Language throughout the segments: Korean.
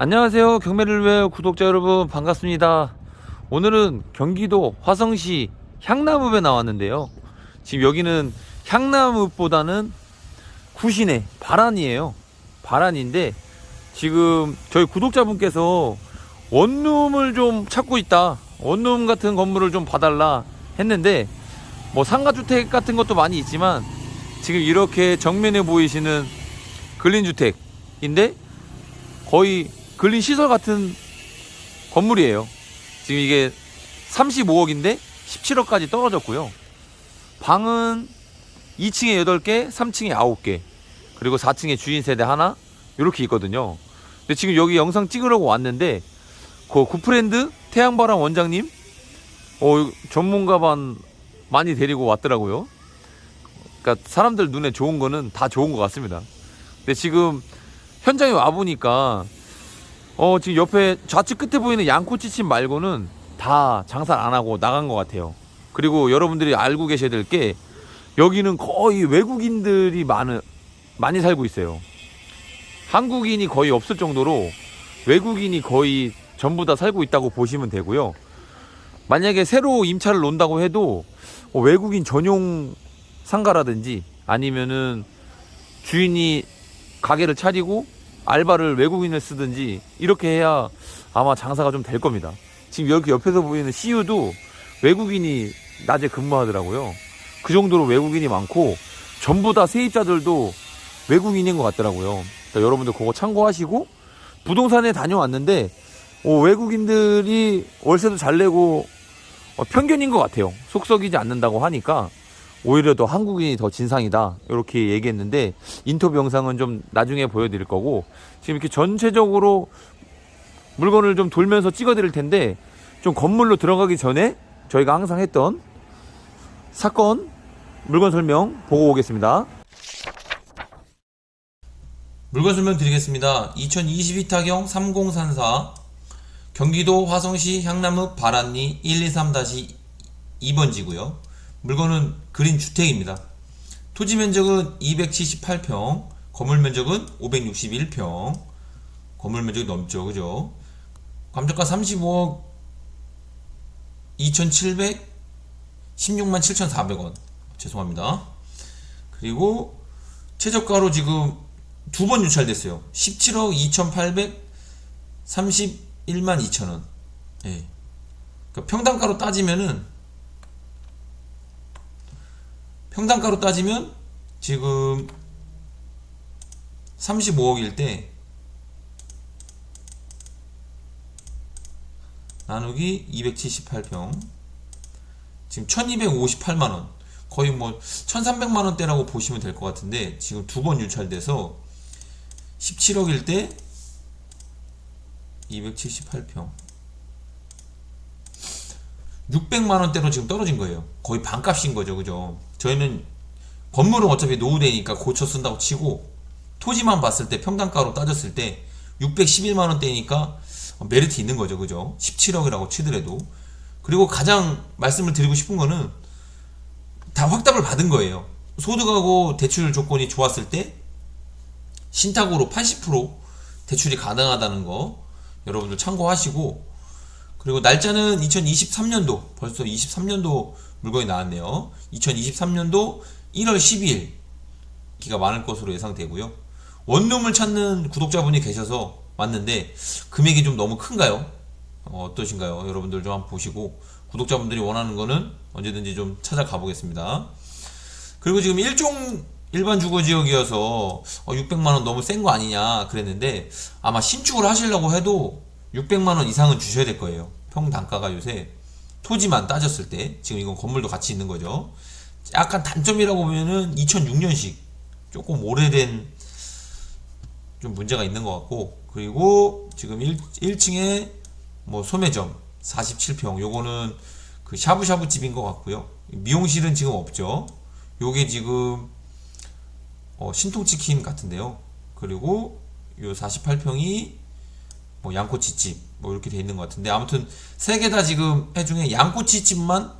안녕하세요. 경매를 위해 구독자 여러분 반갑습니다. 오늘은 경기도 화성시 향나무에 나왔는데요. 지금 여기는 향나무보다는 구신의 바란이에요. 바란인데 지금 저희 구독자분께서 원룸을 좀 찾고 있다. 원룸 같은 건물을 좀 봐달라 했는데 뭐 상가주택 같은 것도 많이 있지만 지금 이렇게 정면에 보이시는 근린주택인데 거의 근린 시설 같은 건물이에요. 지금 이게 35억인데 17억까지 떨어졌고요. 방은 2층에 8개, 3층에 9개, 그리고 4층에 주인 세대 하나 이렇게 있거든요. 근데 지금 여기 영상 찍으려고 왔는데 그 구프랜드 태양바람 원장님 어 전문가 반 많이 데리고 왔더라고요. 그러니까 사람들 눈에 좋은 거는 다 좋은 것 같습니다. 근데 지금 현장에 와 보니까 어 지금 옆에 좌측 끝에 보이는 양꼬치집 말고는 다 장사를 안 하고 나간 것 같아요. 그리고 여러분들이 알고 계셔야 될 게 여기는 거의 외국인들이 많은 많이 살고 있어요. 한국인이 거의 없을 정도로 외국인이 거의 전부 다 살고 있다고 보시면 되고요. 만약에 새로 임차를 논다고 해도 어, 외국인 전용 상가라든지 아니면은 주인이 가게를 차리고 알바를 외국인을 쓰든지 이렇게 해야 아마 장사가 좀 될 겁니다. 지금 여기 옆에서 보이는 CU도 외국인이 낮에 근무하더라고요. 그 정도로 외국인이 많고 전부 다 세입자들도 외국인인 것 같더라고요. 그러니까 여러분들 그거 참고하시고 부동산에 다녀왔는데 어, 외국인들이 월세도 잘 내고 어, 편견인 것 같아요. 속썩이지 않는다고 하니까 오히려 더 한국인이 더 진상이다 이렇게 얘기했는데 인터뷰 영상은 좀 나중에 보여드릴 거고 지금 이렇게 전체적으로 물건을 좀 돌면서 찍어드릴 텐데 좀 건물로 들어가기 전에 저희가 항상 했던 사건 물건 설명 보고 오겠습니다. 물건 설명 드리겠습니다. 2022 타경 3034 경기도 화성시 향나무 바란리 123-2번지고요. 물건은 그린 주택입니다. 토지 면적은 278평, 건물 면적은 561평. 건물 면적이 넘죠, 그죠? 감정가 35억 2,700 16만 7,400원. 죄송합니다. 그리고 최저가로 지금 두 번 유찰됐어요. 17억 2,800 31만 2천원. 예. 그러니까 평당가로 따지면은 평당가로 따지면 지금 35억일 때 나누기 278평. 지금 1258만 원. 거의 뭐 1300만 원대라고 보시면 될 것 같은데 지금 두 번 유찰돼서 17억일 때 278평 600만 원대로 지금 떨어진 거예요. 거의 반값인 거죠, 그죠? 저희는 건물은 어차피 노후되니까 고쳐 쓴다고 치고 토지만 봤을 때 평당가로 따졌을 때 611만 원대니까 메리트 있는 거죠, 그죠? 17억이라고 치더라도 그리고 가장 말씀을 드리고 싶은 거는 다 확답을 받은 거예요. 소득하고 대출 조건이 좋았을 때 신탁으로 80% 대출이 가능하다는 거 여러분들 참고하시고 그리고 날짜는 2023년도 벌써 23년도 물건이 나왔네요. 2023년도 1월 12일 기가 많을 것으로 예상되고요. 원룸을 찾는 구독자분이 계셔서 왔는데 금액이 좀 너무 큰가요? 어, 어떠신가요? 여러분들 좀 한번 보시고 구독자분들이 원하는 거는 언제든지 좀 찾아가 보겠습니다. 그리고 지금 일종 일반 주거 지역이어서 어, 600만 원 너무 센 거 아니냐 그랬는데 아마 신축을 하시려고 해도 600만 원 이상은 주셔야 될 거예요. 평 단가가 요새 토지만 따졌을 때 지금 이건 건물도 같이 있는 거죠. 약간 단점이라고 보면은 2006년식 조금 오래된 좀 문제가 있는 것 같고 그리고 지금 1, 1층에 뭐 소매점 47평 요거는 그 샤브샤브 집인 것 같고요. 미용실은 지금 없죠. 요게 지금 어, 신통치킨 같은데요. 그리고 요 48평이 뭐 양꼬치집 뭐 이렇게 돼 있는 것 같은데 아무튼 세 개 다 지금 해중에 양꼬치집만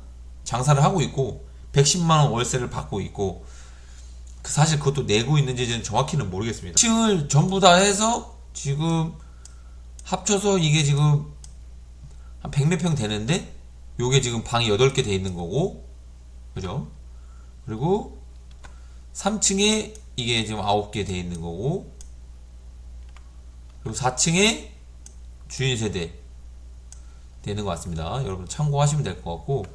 장사를 하고 있고 110만 원 월세를 받고 있고 그 사실 그것도 내고 있는지는 정확히는 모르겠습니다. 층을 전부 다 해서 지금 합쳐서 이게 지금 한 100몇 평 되는데 요게 지금 방이 8개 돼 있는 거고 그죠? 그리고 3층에 이게 지금 9개 돼 있는 거고 그리고 4층에 주인 세대 되는 것 같습니다. 여러분 참고하시면 될 것 같고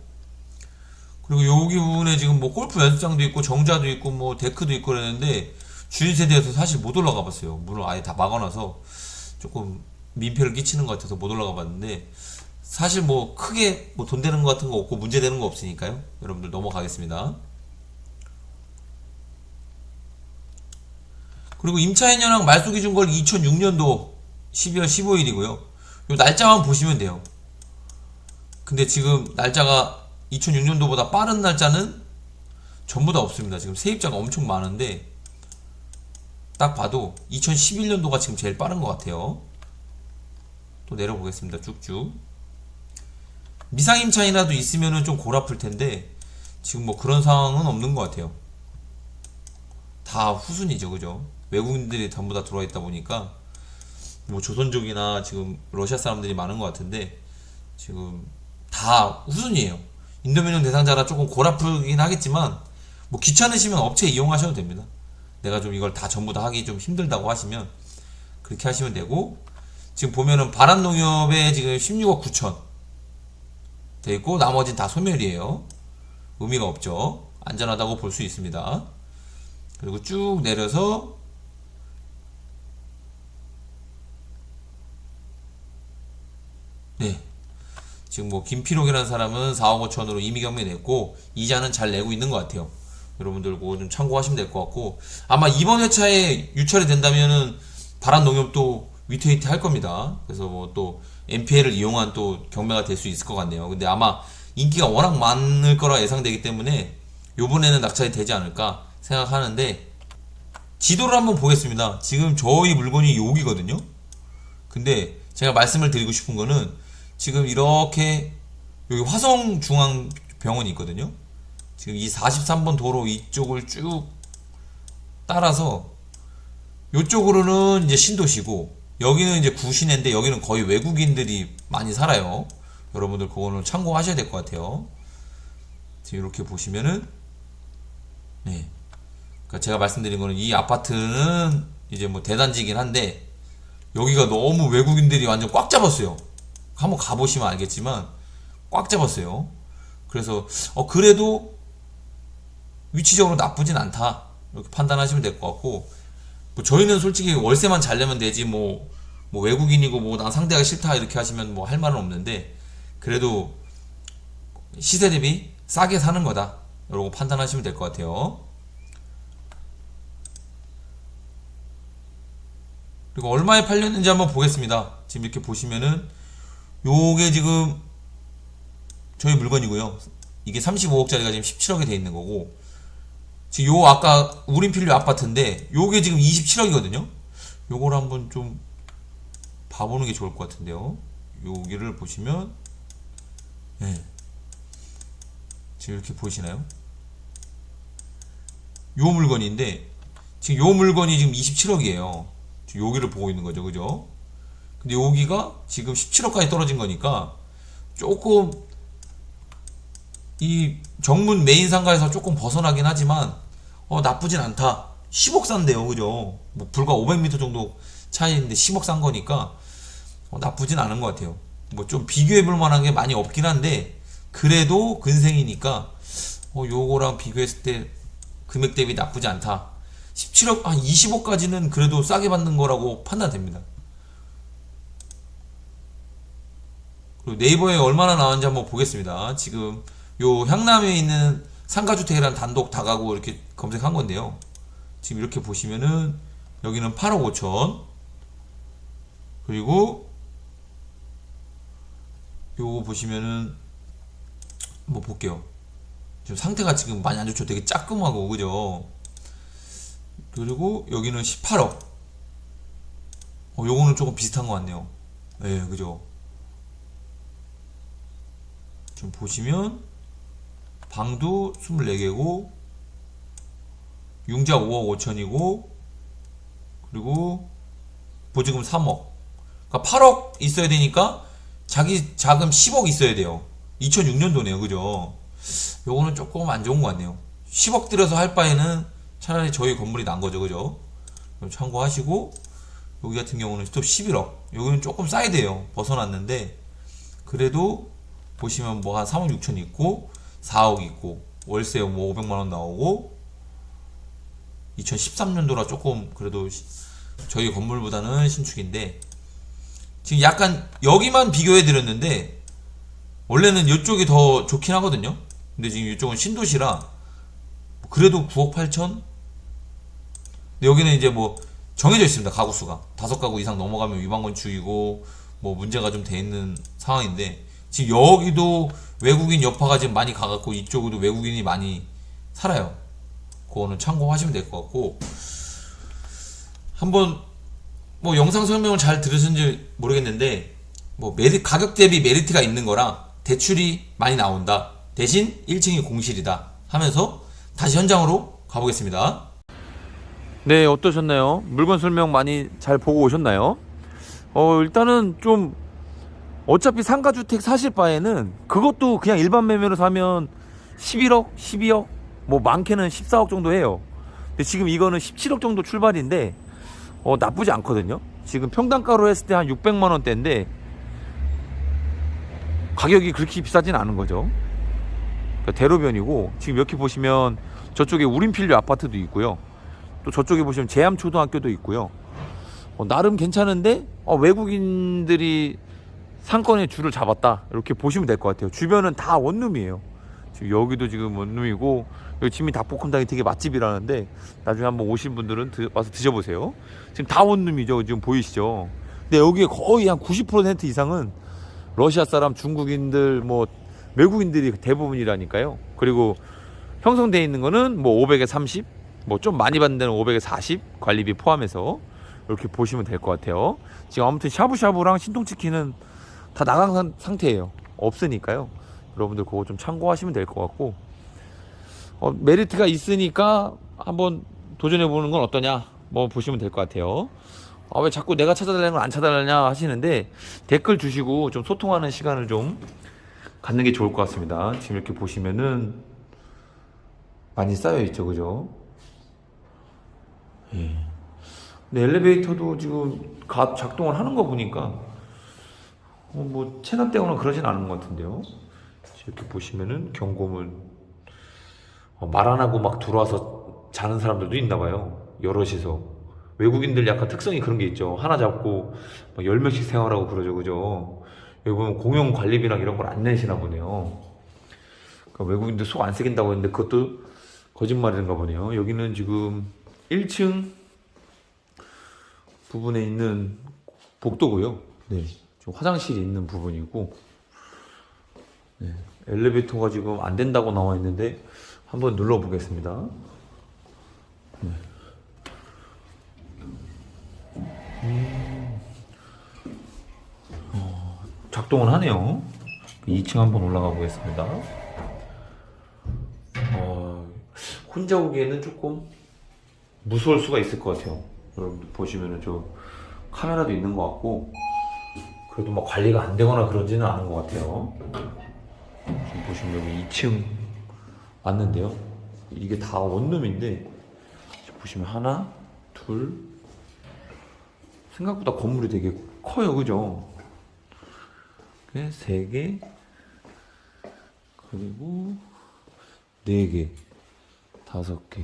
그리고 여기 부분에 지금 뭐 골프 연습장도 있고 정자도 있고 뭐 데크도 있고 그랬는데 주인 세대에서 사실 못 올라가 봤어요. 문을 아예 다 막아놔서 조금 민폐를 끼치는 것 같아서 못 올라가 봤는데 사실 뭐 크게 뭐 돈 되는 것 같은 거 없고 문제 되는 거 없으니까요. 여러분들 넘어가겠습니다. 그리고 임차인연합 말소 기준 걸 2006년도 12월 15일이고요. 요 날짜만 보시면 돼요. 근데 지금 날짜가 2006년도보다 빠른 날짜는 전부 다 없습니다. 지금 세입자가 엄청 많은데 딱 봐도 2011년도가 지금 제일 빠른 것 같아요. 또 내려보겠습니다. 쭉쭉. 미상임차인이라도 있으면은 좀 골아플 텐데 지금 뭐 그런 상황은 없는 것 같아요. 다 후순이죠, 그죠? 외국인들이 전부 다 들어와 있다 보니까 뭐 조선족이나 지금 러시아 사람들이 많은 것 같은데 지금 다 후순이에요. 인도면허 대상자라 조금 골아프긴 하겠지만 뭐 귀찮으시면 업체 이용하셔도 됩니다. 내가 좀 이걸 다 전부 다 하기 좀 힘들다고 하시면 그렇게 하시면 되고 지금 보면은 바람 농협에 지금 16억 9천 돼 있고 나머지는 다 소멸이에요. 의미가 없죠. 안전하다고 볼 수 있습니다. 그리고 쭉 내려서 네. 지금 뭐 김필옥이라는 사람은 4억 5천으로 이미 경매 냈고 이자는 잘 내고 있는 것 같아요. 여러분들 그거 좀 참고하시면 될 것 같고 아마 이번 회차에 유찰이 된다면은 바람 농협도 위태위태 할 겁니다. 그래서 뭐 또 MPL을 이용한 또 경매가 될 수 있을 것 같네요. 근데 아마 인기가 워낙 많을 거라 예상되기 때문에 요번에는 낙찰이 되지 않을까 생각하는데 지도를 한번 보겠습니다. 지금 저희 물건이 여기거든요. 근데 제가 말씀을 드리고 싶은 거는 지금 이렇게 여기 화성중앙병원이 있거든요. 지금 이 43번 도로 이쪽을 쭉 따라서 이쪽으로는 이제 신도시고 여기는 이제 구시내인데 여기는 거의 외국인들이 많이 살아요. 여러분들 그거는 참고하셔야 될 것 같아요. 이렇게 보시면은 네. 그러니까 제가 말씀드린 거는 이 아파트는 이제 뭐 대단지긴 한데 여기가 너무 외국인들이 완전 꽉 잡았어요. 한번 가보시면 알겠지만 꽉 잡았어요. 그래서 어 그래도 위치적으로 나쁘진 않다 이렇게 판단하시면 될 것 같고 뭐 저희는 솔직히 월세만 잘 내면 되지 뭐, 뭐 외국인이고 뭐 난 상대가 싫다 이렇게 하시면 뭐 할 말은 없는데 그래도 시세 대비 싸게 사는 거다 이러고 판단하시면 될 것 같아요. 그리고 얼마에 팔렸는지 한번 보겠습니다. 지금 이렇게 보시면은 요게 지금 저희 물건이고요. 이게 35억짜리가 지금 17억에 돼 있는 거고 지금 요 아까 우린필류 아파트인데 요게 지금 27억이거든요. 요걸 한번 좀 봐보는 게 좋을 것 같은데요. 여기를 보시면 예. 지금 이렇게 보이시나요? 요 물건인데 지금 요 물건이 지금 27억이에요. 지금 여기를 보고 있는 거죠, 그죠? 근데 여기가 지금 17억까지 떨어진 거니까 조금 이 정문 메인 상가에서 조금 벗어나긴 하지만 어 나쁘진 않다. 10억 산대요, 그죠? 뭐 불과 500m 정도 차이인데 10억 산 거니까 어, 나쁘진 않은 것 같아요. 뭐 좀 비교해 볼 만한 게 많이 없긴 한데 그래도 근생이니까 어 요거랑 비교했을 때 금액 대비 나쁘지 않다. 17억 한 20억까지는 그래도 싸게 받는 거라고 판단됩니다. 그리고 네이버에 얼마나 나왔는지 한번 보겠습니다. 지금 요 향남에 있는 상가주택이란 단독 다가구 이렇게 검색한 건데요. 지금 이렇게 보시면은 여기는 8억 5천 그리고 요거 보시면은 뭐 볼게요. 지금 상태가 지금 많이 안 좋죠. 되게 짜끔하고 그죠? 그리고 여기는 18억. 어, 요거는 조금 비슷한 것 같네요. 예, 네, 그죠? 지금 보시면 방도 24개고 융자 5억 5천이고 그리고 보증금 3억 그러니까 8억 있어야 되니까 자기 자금 10억 있어야 돼요. 2006년도네요. 그죠? 요거는 조금 안 좋은 것 같네요. 10억 들여서 할 바에는 차라리 저희 건물이 난 거죠. 그죠? 참고하시고 여기 같은 경우는 또 11억. 여기는 조금 사이드예요. 벗어났는데 그래도 보시면 뭐 한 3억 6천 있고 4억 있고 월세 뭐 500만 원 나오고 2013년도라 조금 그래도 시- 저희 건물보다는 신축인데 지금 약간 여기만 비교해 드렸는데 원래는 이쪽이 더 좋긴 하거든요. 근데 지금 이쪽은 신도시라 그래도 9억 8천. 근데 여기는 이제 뭐 정해져 있습니다. 가구 수가 다섯 가구 이상 넘어가면 위반 건축이고 뭐 문제가 좀 돼 있는 상황인데 지금 여기도 외국인 여파가 지금 많이 가갖고 이쪽에도 외국인이 많이 살아요. 그거는 참고하시면 될 것 같고 한번 뭐 영상 설명을 잘 들으신지 모르겠는데 뭐 메리 가격 대비 메리트가 있는 거랑 대출이 많이 나온다 대신 1층이 공실이다 하면서 다시 현장으로 가보겠습니다. 네, 어떠셨나요? 물건 설명 많이 잘 보고 오셨나요? 어, 일단은 좀 어차피 상가주택 사실 바에는 그것도 그냥 일반 매매로 사면 11억, 12억, 뭐 많게는 14억 정도 해요. 근데 지금 이거는 17억 정도 출발인데 어, 나쁘지 않거든요. 지금 평당가로 했을 때 한 600만 원대인데 가격이 그렇게 비싸진 않은 거죠. 그러니까 대로변이고 지금 이렇게 보시면 저쪽에 우린필류 아파트도 있고요. 또 저쪽에 보시면 제암초등학교도 있고요. 어, 나름 괜찮은데 어, 외국인들이 상권에 줄을 잡았다 이렇게 보시면 될 것 같아요. 주변은 다 원룸이에요. 지금 여기도 지금 원룸이고 여기 지민 닭볶음탕이 되게 맛집이라는데 나중에 한번 오신 분들은 드- 와서 드셔보세요. 지금 다 원룸이죠. 지금 보이시죠? 근데 여기에 거의 한 90% 이상은 러시아 사람, 중국인들, 뭐 외국인들이 대부분이라니까요. 그리고 형성돼 있는 거는 뭐 500에 30, 뭐 좀 많이 받는 데는 500에 40 관리비 포함해서 이렇게 보시면 될 것 같아요. 지금 아무튼 샤브샤브랑 신통치킨은 다 나간 상- 상태예요. 없으니까요. 여러분들 그거 좀 참고하시면 될 것 같고 어, 메리트가 있으니까 한번 도전해 보는 건 어떠냐? 뭐 보시면 될 것 같아요. 아, 왜 자꾸 내가 찾아달라는 걸 안 찾아달라냐 하시는데 댓글 주시고 좀 소통하는 시간을 좀 갖는 게 좋을 것 같습니다. 지금 이렇게 보시면은 많이 쌓여 있죠, 그죠? 예. 근데 엘리베이터도 지금 가, 작동을 하는 거 보니까 어, 뭐 체납되거나 그러진 않은 것 같은데요. 이렇게 보시면은 경고문 어, 말안 하고 막 들어와서 자는 사람들도 있나 봐요. 여럿이서 외국인들 약간 특성이 그런 게 있죠. 하나 잡고 막열 명씩 생활하고 그러죠, 그죠? 여기 보면 공용 관리비랑 이런 걸 안 내시나 보네요. 그러니까 외국인들 속 안 새긴다고 했는데 그것도 거짓말인가 보네요. 여기는 지금 1층 부분에 있는 복도고요. 네, 지금 화장실이 있는 부분이고, 네, 엘리베이터가 지금 안 된다고 나와 있는데 한번 눌러 보겠습니다. 네. 음. 어, 작동을 하네요. 2층 한번 올라가 보겠습니다. 어, 혼자 오기에는 조금 무서울 수가 있을 것 같아요. 여러분들 보시면은 좀 카메라도 있는 것 같고 그래도 막 관리가 안 되거나 그러지는 않은 것 같아요. 지금 보시면 여기 2층 왔는데요. 이게 다 원룸인데 보시면 하나, 둘 생각보다 건물이 되게 커요, 그죠? 네, 세 개, 그리고 네 개, 다섯 개,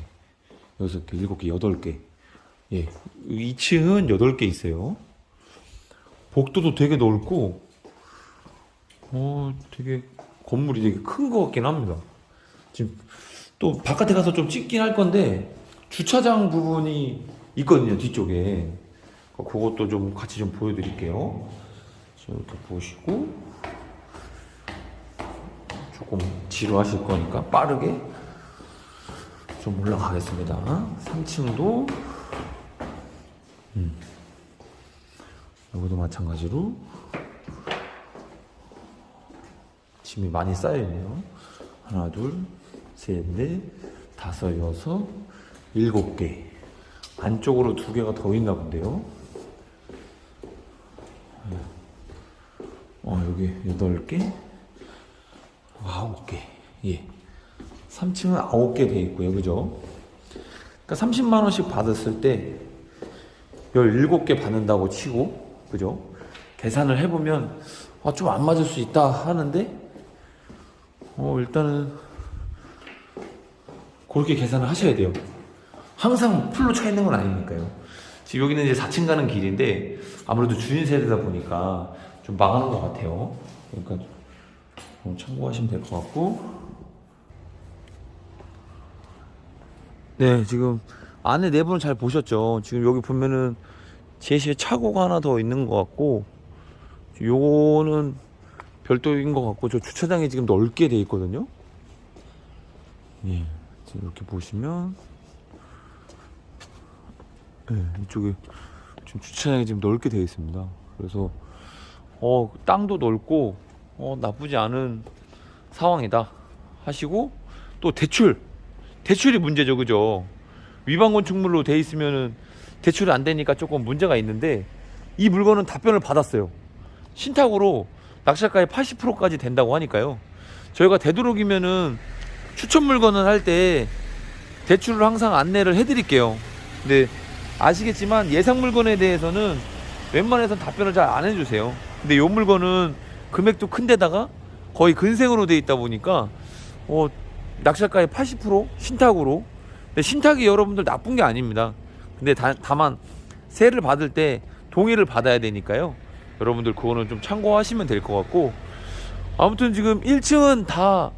여섯 개, 일곱 개, 여덟 개. 예, 2층은 여덟 개 있어요. 복도도 되게 넓고, 어, 되게 건물이 되게 큰 것 같긴 합니다. 지금 또 바깥에 가서 좀 찍긴 할 건데 주차장 부분이 있거든요 뒤쪽에. 그것도 좀 같이 좀 보여드릴게요. 자, 이렇게 보시고 조금 지루하실 거니까 빠르게 좀 올라가겠습니다. 3층도 음. 여기도 마찬가지로 짐이 많이 쌓여 있네요. 하나, 둘, 셋, 넷, 다섯, 여섯, 일곱 개. 안쪽으로 두 개가 더 있나 본데요. 어, 여기 8개, 9개. 예. 3층은 9개 돼 있고요. 그죠? 그러니까 30만 원씩 받았을 때 17개 받는다고 치고 그죠? 계산을 해 보면 아, 좀 안 맞을 수 있다 하는데 어, 일단은 그렇게 계산을 하셔야 돼요. 항상 풀로 차 있는 건 아니니까요. 지금 여기는 이제 4층 가는 길인데 아무래도 주인 세대다 보니까 좀 망하는 것 같아요. 그러니까 좀 참고하시면 될 것 같고. 네, 지금 안에 내부는 잘 보셨죠? 지금 여기 보면은 제시에 차고가 하나 더 있는 것 같고, 요거는 별도인 것 같고, 저 주차장이 지금 넓게 돼 있거든요. 예, 지금 이렇게 보시면, 예, 이쪽에 지금 주차장이 지금 넓게 되어 있습니다. 그래서 어 땅도 넓고 어 나쁘지 않은 상황이다 하시고 또 대출 대출이 문제죠, 그죠? 위반 건축물로 돼 있으면은 대출이 안 되니까 조금 문제가 있는데 이 물건은 답변을 받았어요. 신탁으로 낙찰가의 80%까지 된다고 하니까요. 저희가 되도록이면은 추천 물건을 할 때 대출을 항상 안내를 해드릴게요. 근데 아시겠지만 예상 물건에 대해서는 웬만해선 답변을 잘 안 해주세요. 근데 이 물건은 금액도 큰데다가 거의 근생으로 돼 있다 보니까 어, 낙찰가의 80% 신탁으로. 근데 신탁이 여러분들 나쁜 게 아닙니다. 근데 다, 다만 세를 받을 때 동의를 받아야 되니까요. 여러분들 그거는 좀 참고하시면 될 것 같고 아무튼 지금 1층은 다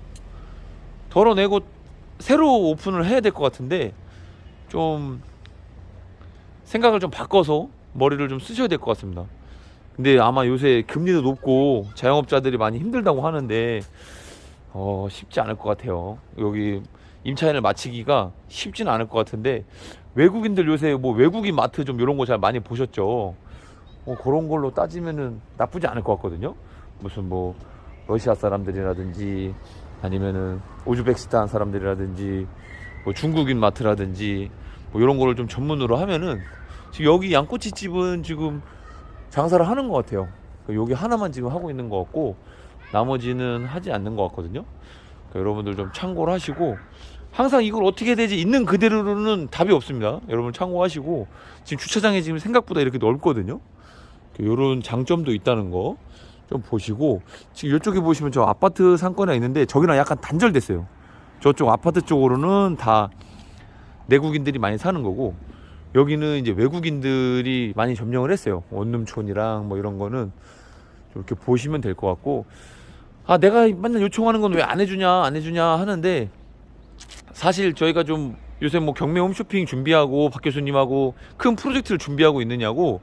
덜어내고 새로 오픈을 해야 될 것 같은데 좀 생각을 좀 바꿔서 머리를 좀 쓰셔야 될 것 같습니다. 근데 아마 요새 금리도 높고 자영업자들이 많이 힘들다고 하는데 어, 쉽지 않을 것 같아요. 여기 임차인을 마치기가 쉽지는 않을 것 같은데 외국인들 요새 뭐 외국인 마트 좀 이런 거 잘 많이 보셨죠. 어, 그런 걸로 따지면은 나쁘지 않을 것 같거든요. 무슨 뭐 러시아 사람들이라든지 아니면은 우즈베키스탄 사람들이라든지 뭐 중국인 마트라든지 뭐 이런 거를 좀 전문으로 하면은 지금 여기 양꼬치 집은 지금 장사를 하는 것 같아요. 여기 하나만 지금 하고 있는 것 같고 나머지는 하지 않는 것 같거든요. 그러니까 여러분들 좀 참고를 하시고 항상 이걸 어떻게 되지 있는 그대로는 답이 없습니다. 여러분 참고하시고 지금 주차장이 지금 생각보다 이렇게 넓거든요. 이런 장점도 있다는 거 좀 보시고 지금 이쪽에 보시면 저 아파트 상권에 있는데 저기랑 약간 단절됐어요. 저쪽 아파트 쪽으로는 다 내국인들이 많이 사는 거고 여기는 이제 외국인들이 많이 점령을 했어요. 원룸촌이랑 뭐 이런 거는 이렇게 보시면 될 것 같고 아 내가 맨날 요청하는 건 왜 안 해주냐 안 해주냐 하는데 사실 저희가 좀 요새 뭐 경매 홈쇼핑 준비하고 박 교수님하고 큰 프로젝트를 준비하고 있느냐고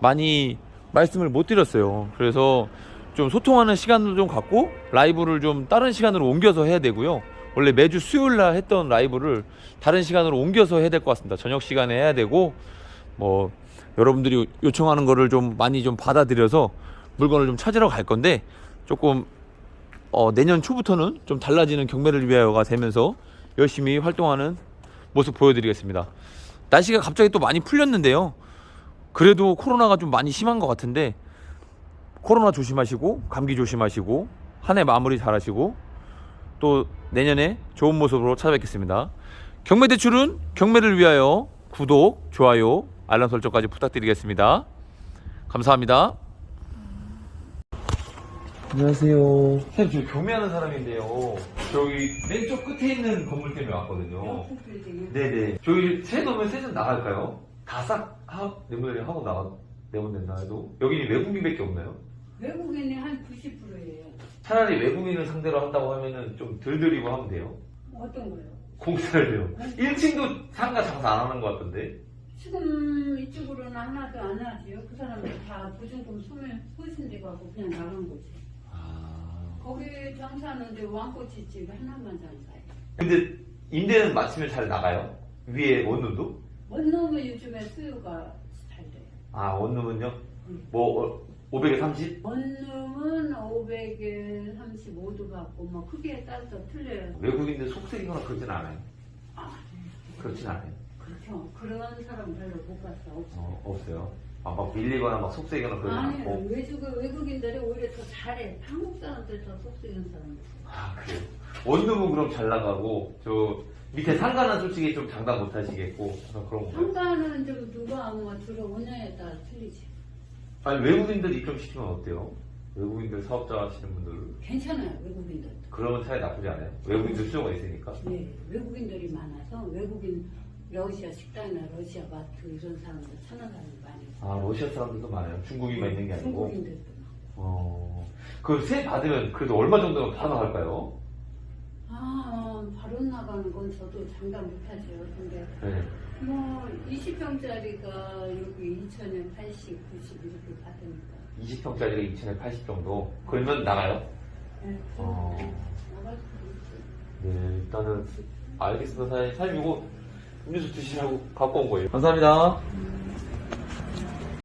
많이 말씀을 못 드렸어요. 그래서 좀 소통하는 시간도 좀 갖고 라이브를 좀 다른 시간으로 옮겨서 해야 되고요. 원래 매주 수요일 날 했던 라이브를 다른 시간으로 옮겨서 해야 될 것 같습니다. 저녁 시간에 해야 되고 뭐 여러분들이 요청하는 거를 좀 많이 좀 받아들여서 물건을 좀 찾으러 갈 건데 조금 어, 내년 초부터는 좀 달라지는 경매를 위하여가 되면서 열심히 활동하는 모습 보여드리겠습니다. 날씨가 갑자기 또 많이 풀렸는데요. 그래도 코로나가 좀 많이 심한 것 같은데 코로나 조심하시고 감기 조심하시고 한 해 마무리 잘하시고 또 내년에 좋은 모습으로 찾아뵙겠습니다. 경매 대출은 경매를 위하여 구독, 좋아요, 알람 설정까지 부탁드리겠습니다. 감사합니다. 안녕하세요. 선생님, 저 경매하는 사람인데요. 저기 왼쪽 끝에 있는 건물 때문에 왔거든요. 네네. 저희 세 놓으면 세점 나갈까요? 다싹 내보내려 하고 나가 내보낸다 해도 여기 외국인밖에 없나요? 외국인이 한 90%예요. 차라리 외국인을 상대로 한다고 하면은 좀덜 들이고 하면 돼요. 어떤 거요? 공사를 돼요. 1층도 상가 장사 안 하는 것 같던데. 지금 이쪽으로는 하나도 안 하지요. 그 사람들 다 보증금 소면 소신대 가고 그냥 나간 거지. 아. 거기 장사하는데 왕꼬치 집 하나만 장사해. 근데 임대는 마침에 잘 나가요? 위에 원룸도? 원룸은 요즘에 수요가 잘 돼요. 아 원룸은요? 응. 뭐 500에 30? 원룸은 500에 35도 받고 뭐 크기에 따라서 틀려요. 외국인들 속색이거나 그러진 않아요. 아, 그렇진 않아요. 그렇죠. 그런 사람 별로 못 봤어. 없어. 어, 없어요. 아, 막 밀리거나 막 속쓰거나 그러지 아니 않고. 외국 외국인들이 오히려 더 잘해. 한국 사람들 더 속쓰는 사람들. 아, 그래요. 원룸은 그럼 잘 나가고, 저, 밑에 상가는 솔직히 좀 장담 못 하시겠고, 그런 그런 건가요? 상가는 좀 누가 뭐 들어오냐에 따라 틀리지. 아니, 외국인들 입점시키면 어때요? 외국인들 사업자 하시는 분들. 괜찮아요 외국인들. 그러면 차이 나쁘지 않아요? 외국인들 수요가 있으니까. 네 외국인들이 많아서 외국인 러시아 식당이나 러시아 마트 이런 사람들 찾는 사람이 많이 있어요. 아, 러시아 사람들도 많아요. 중국인만 있는 게 아니고. 중국인들도 많고. 어, 그 세 받으면 그래도 얼마 정도는 다 나갈까요? 아 바로 나가는 건 저도 장담 못하죠. 근데 네. 뭐 20평짜리가 여기 2천에 80, 90 이렇게 받으니까. 20평짜리가 2,000에 80 정도. 그러면 나가요? 네, 어. 나갈 수도 있어요. 네, 일단은 알겠습니다. 사장님. 사장님 이거 음료수 드시라고 갖고 온 거예요. 감사합니다.